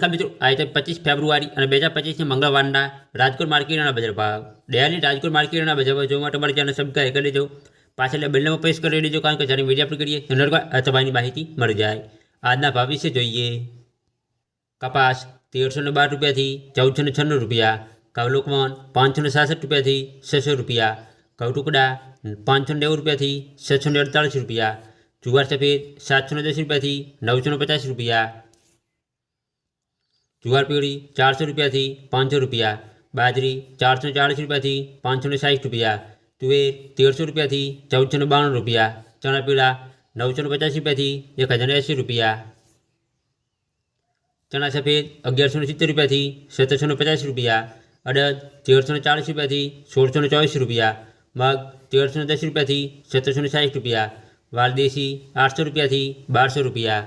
નમસ્કાર મિત્રો આજે પચીસ ફેબ્રુઆરી અને બે હજાર પચીસની મંગળવારના રાજકોટ માર્કેટના બજાર ભાવ ડેલી રાજકોટ માર્કેટના બજાર ભાવ જોવા માટે તમારે ચેનલ સબસ્ક્રાઈબ કરી દેજો પાછળ બેલમાં પ્રેસ કરી દેજો કારણ કે જ્યારે વિડીયો અપલોડ કરીએ એના અથવાની માહિતી મળી જાય આજના ભાવ વિશે જોઈએ કપાસ તેરસો ને બાર રૂપિયાથી ચૌદસો ને છન્નું રૂપિયા કવલોકમોન પાંચસો ને સાસઠ રૂપિયાથી છસો રૂપિયા કવટુકડા પાંચસો ને નેવું રૂપિયાથી છસો ને અડતાલીસ રૂપિયા જુવાર સફેદ સાતસો ને દસ રૂપિયાથી નવસો ને પચાસ રૂપિયા જુવાર પીળી ચારસો રૂપિયાથી પાંચસો રૂપિયા બાજરી ચારસો ને ચાળીસ રૂપિયાથી પાંચસો ને સાઠ રૂપિયા તુવેર તેરસો રૂપિયાથી ચૌદસો ને બાણું રૂપિયા ચણા પીળા નવસો ને પચાસ રૂપિયાથી એક હજાર ને એંસી રૂપિયા ચણા સફેદ અગિયારસો ને સિત્તેર રૂપિયાથી સત્તરસો ને પચાસ રૂપિયા અડદ તેરસો ને ચાળીસ રૂપિયાથી સોળસો ને ચોવીસ રૂપિયા મગ તેરસો ને દસ રૂપિયાથી સત્તરસો ને સાઠ રૂપિયા વાલદેશી આઠસો રૂપિયાથી બારસો રૂપિયા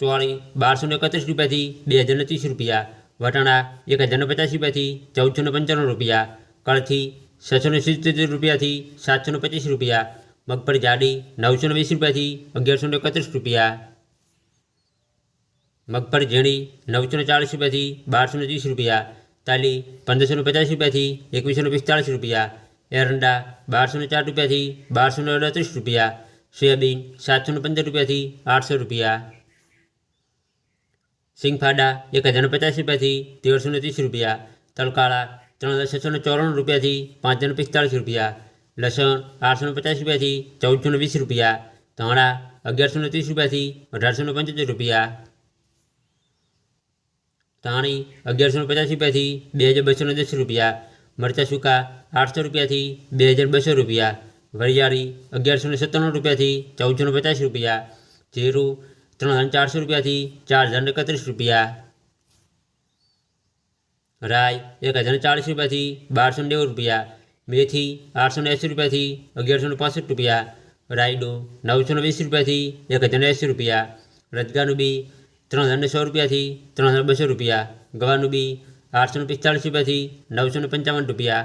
ચોળી બારસો ને એકત્રીસ રૂપિયાથી બે હજાર ને ત્રીસ રૂપિયા, વટાણા એક હજારને પચાસ રૂપિયાથી ચૌદસો ને પંચાણું રૂપિયા, કળથી છસો ને સિત્તેર રૂપિયાથી સાતસો ને પચીસ રૂપિયા, મગફળી જાડી નવસો ને વીસ રૂપિયાથી અગિયારસો ને એકત્રીસ રૂપિયા, મગફળી ઝીણી નવસો ને ચાલીસ રૂપિયાથી બારસો ને ત્રીસ રૂપિયા, તાલી પંદરસો ને પચાસ રૂપિયાથી એકવીસો ને પિસ્તાળીસ રૂપિયા, એરંડા બારસો ને ચાર રૂપિયાથી બારસો ને અડત્રીસ રૂપિયા, સોયાબીન સાતસો ને પંદર રૂપિયાથી આઠસો રૂપિયા સિંગફાડા એક હજાર ને પચાસ રૂપિયાથી તેરસો ને ત્રીસ રૂપિયા તલકાળા ત્રણ હજાર છસો ને ચોરાણું રૂપિયાથી પાંચ હજાર ને પિસ્તાળીસ રૂપિયા લસણ આઠસો ને પચાસ રૂપિયાથી ચૌદસો ને વીસ રૂપિયા ધાણા અગિયારસો ને ત્રીસ રૂપિયાથી અઢારસો ને પંચોતેર રૂપિયા ધાણી અગિયારસો ને પચાસ રૂપિયાથી બે હજાર બસો ને દસ રૂપિયા મરચાં સૂકા આઠસો રૂપિયાથી બે હજાર બસો રૂપિયા વરિયાળી અગિયારસો ને સત્તાણું રૂપિયાથી ચૌદસો ને પચાસ રૂપિયા જીરું ત્રણ હજાર ચારસો રૂપિયાથી ચાર હજાર ને એકત્રીસ રૂપિયા રાય એક હજાર ને ચાળીસ રૂપિયાથી બારસો ને નેવું રૂપિયા મેથી આઠસો ને એંસી રૂપિયાથી અગિયારસો ને પાસઠ રૂપિયા રાયડો નવસો ને વીસ રૂપિયાથી એક હજાર ને એંસી રૂપિયા રજગાનું બી ત્રણ હજાર ને સો રૂપિયાથી ત્રણ હજાર બસો રૂપિયા ગવાનું બી આઠસો ને પિસ્તાળીસ રૂપિયાથી નવસો ને પંચાવન રૂપિયા